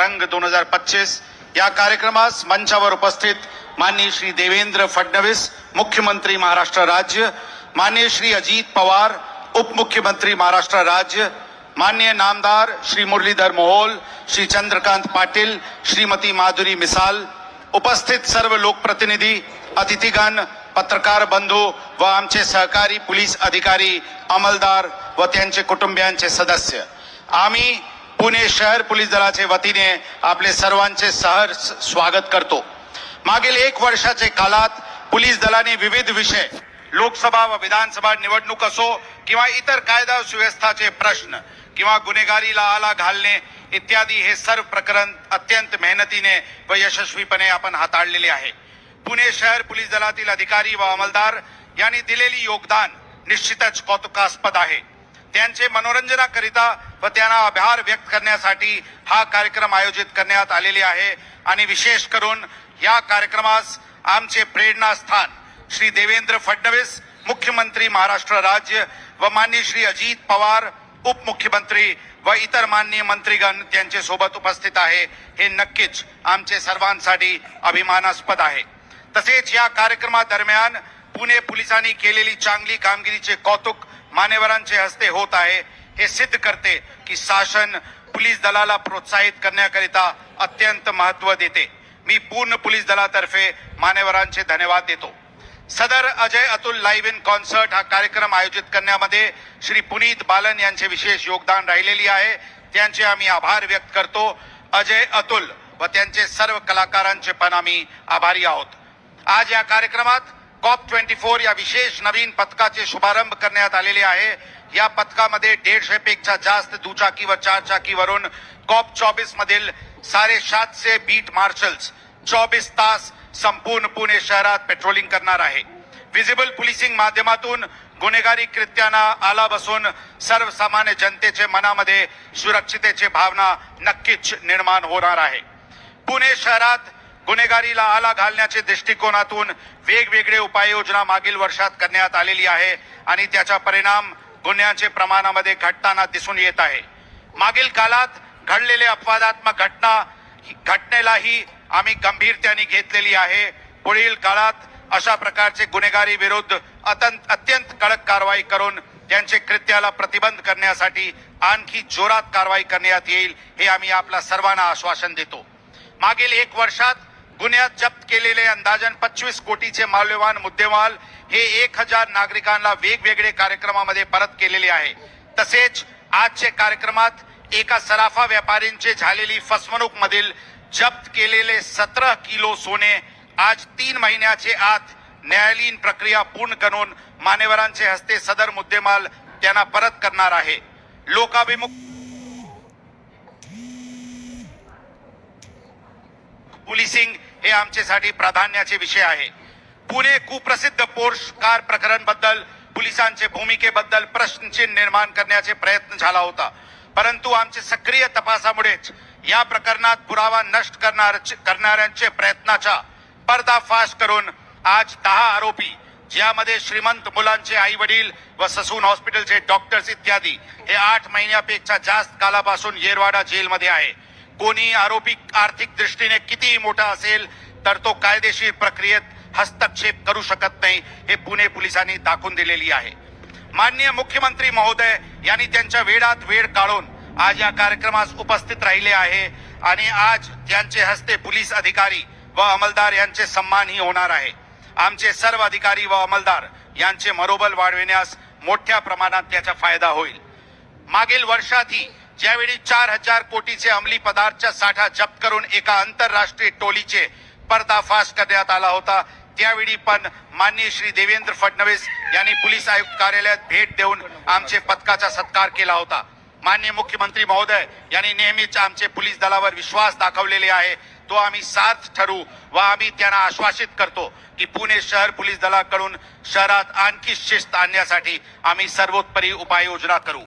रंग दोन हजार पच्चीस या कार्यक्रमास मंचावर उपस्थित माननीय श्री देवेंद्र फडणवीस मुख्यमंत्री महाराष्ट्र राज्य माननीय श्री अजित पवार उपमुख्यमंत्री महाराष्ट्र राज्य मान्य नामदार श्री मुरलीधर मोहोल श्री चंद्रकांत पाटील श्रीमती माधुरी मिसाल उपस्थित सर्व लोकप्रतिनिधी अतिथीगण पत्रकार बंधू व आमचे सहकारी पोलीस अधिकारी अंमलदार व त्यांचे कुटुंबियांचे सदस्य. आम्ही पुणे शहर पोलीस दलाचे वतीने आपले सर्वांचे सहर्ष स्वागत करतो. मागील एक वर्षाचे काळात पोलीस दलाने विविध विषय लोकसभा व विधानसभा निवडणूक असो किंवा इतर कायदा सुव्यवस्थाचे प्रश्न किंवा गुन्हेगारीला आला घालणे इत्यादी हे सर्व प्रकरण अत्यंत मेहनतीने व यशस्वीपणे आपण हाताळलेले आहे. पुणे शहर पोलीस दलातील अधिकारी व अंमलदार यांनी दिलेली योगदान निश्चितच कौतुकास्पद आहे. त्यांचे मनोरंजनाकरिता व त्यांना आभार व्यक्त करण्यासाठी हा कार्यक्रम आयोजित करण्यात आलेले आहे. आणि विशेष करून या कार्यक्रमास आमचे प्रेरणास्थान श्री देवेंद्र फडणवीस मुख्यमंत्री महाराष्ट्र राज्य व माननीय श्री अजित पवार उपमुख्यमंत्री व इतर माननीय मंत्रीगण त्यांचे सोबत उपस्थित आहे. हे नक्कीच आमचे सर्वांसाठी अभिमानास्पद आहे. तसेच या कार्यक्रमादरम्यान पुणे पोलिसांनी केलेली चांगली कामगिरीचे कौतुक मान्यवरांचे हस्ते होत आहे हे सिद्ध करते की शासन पोलीस दलाला प्रोत्साहित करण्याकरिता अत्यंत महत्त्व देते. मी पूर्ण पोलीस दलातर्फे मान्यवरांचे धन्यवाद देतो. सदर Ajay Atul live in concert हा कार्यक्रम आयोजित करण्यामध्ये श्री पुनीत बालन यांचे विशेष योगदान राहिलेली आहे. त्यांचे आम्ही आभार व्यक्त करतो. अजय अतुल व त्यांचे सर्व कलाकारांचे पण आम्ही आभारी आहोत. आज या कार्यक्रमात कॉप ट्वेंटी फोर या विशेष नवीन पथकाचे शुभारंभ करण्यात आलेले आहे. या पथकामध्ये दीडशे पेक्षा जास्त दुचाकी व चारचाकीवरून कॉप चौबीस मधील साडे सातशे बीट मार्शल्स चोवीस तास संपूर्ण पुणे शहरात पेट्रोलिंग करणार आहे. विजिबल पोलिसिंग माध्यमातून गुन्हेगारी कृत्यांना आला बसून सर्वसामान्य जनतेचे मनामध्ये सुरक्षितेची भावना नक्कीच निर्माण होणार आहे. पुणे शहरात गुन्हेगारीला आला घालण्याच्या दृष्टिकोनातून वेगवेगळे उपाययोजना मागील वर्षात करण्यात आलेली आहे आणि त्याचा परिणाम गुन्ह्यांचे प्रमाणामध्ये घटताना दिसून येत आहे. मागील काळात घडलेले अपवादात्मक घटना घटनेलाही आम्ही गंभीरतेने घेतलेली आहे. पुढील काळात अशा प्रकारचे गुन्हेगारी विरुद्ध अत्यंत अत्यंत कडक कारवाई करून त्यांचे कृत्याला प्रतिबंध करण्यासाठी आणखी जोरात कारवाई करण्यात येईल हे आम्ही आपल्या सर्वांना आश्वासन देतो. मागील एक वर्षात गुन्ह्यात जप्त केलेले अंदाजन पंचवीस कोटीचे मौल्यवान मुद्देमाल हे एक हजार नागरिकांना वेगवेगळे कार्यक्रमामध्ये परत केलेले आहे. तसेच आजच्या कार्यक्रमात एका सराफा व्यापारींचे झालेली फसवणूक मधील जप्त केलेले सतरा किलो सोने आज तीन महिन्याचे आत न्यायालयीन प्रक्रिया पूर्ण करून मान्यवरांचे हस्ते सदर मुद्देमाल त्यांना परत करणार आहे. लोकाभिमुख पोलिसिंग हे आमच्यासाठी प्राधान्याचे विषय आहे. पुणे कुप्रसिद्ध पोर्श कार प्रकरणबद्दल पोलिसांचे भूमिकेबद्दल प्रश्नचिन्ह निर्माण करण्याचे प्रयत्न झाला होता. परंतु आमचे सक्रिय तपासामुळेच या प्रकरणात पुरावा नष्ट करणार करणाऱ्यांचे प्रयत्नाचा पर्दाफाश करून आज दहा आरोपी ज्यामध्ये श्रीमंत मुलांचे आई वडील व ससून हॉस्पिटलचे डॉक्टर्स इत्यादी हे आठ महिन्यापेक्षा जास्त कालापासून येरवाडा जेलमध्ये आहे. कोणी आरोपी आर्थिक दृष्टीने कितीही मोठा असेल तर तो कायदेशीर प्रक्रियेत हस्तक्षेप करू शकत नाही हे पुणे पोलिसांनी दाखवून दिलेली आहे. माननीय मुख्यमंत्री महोदय यांनी त्यांच्या वेळात वेळ काढून आज या कार्यक्रमास उपस्थित राहिले आहे आणि आज त्यांचे हस्ते पोलीस अधिकारी व अंमलदार यांचे सन्मानही होणार आहे. आमचे सर्व अधिकारी व अंमलदार यांचे मनोबल वाढविण्यास मोठ्या प्रमाणात त्याचा फायदा होईल. मागील वर्षातही ज्यावेळी चार हजार कोटीचे अंमली पदार्थचा साठा जप्त करून एका आंतरराष्ट्रीय टोलीचे पर्दाफाश करण्यात आला होता त्यावेळी पण माननीय श्री देवेंद्र फडणवीस यांनी पोलीस आयुक्त कार्यालयात भेट देऊन आमचे पथकाचा सत्कार केला होता. माननीय मुख्यमंत्री महोदय यांनी नेहमीच आमचे पोलीस दलावर विश्वास दाखवलेले आहे. तो आम्ही साथ ठरू व आम्ही त्यांना आश्वासित करतो की पुणे शहर पोलीस दलाकडून शहरात आणखी शिस्त आणण्यासाठी आम्ही सर्वोत्तरी उपाययोजना करू.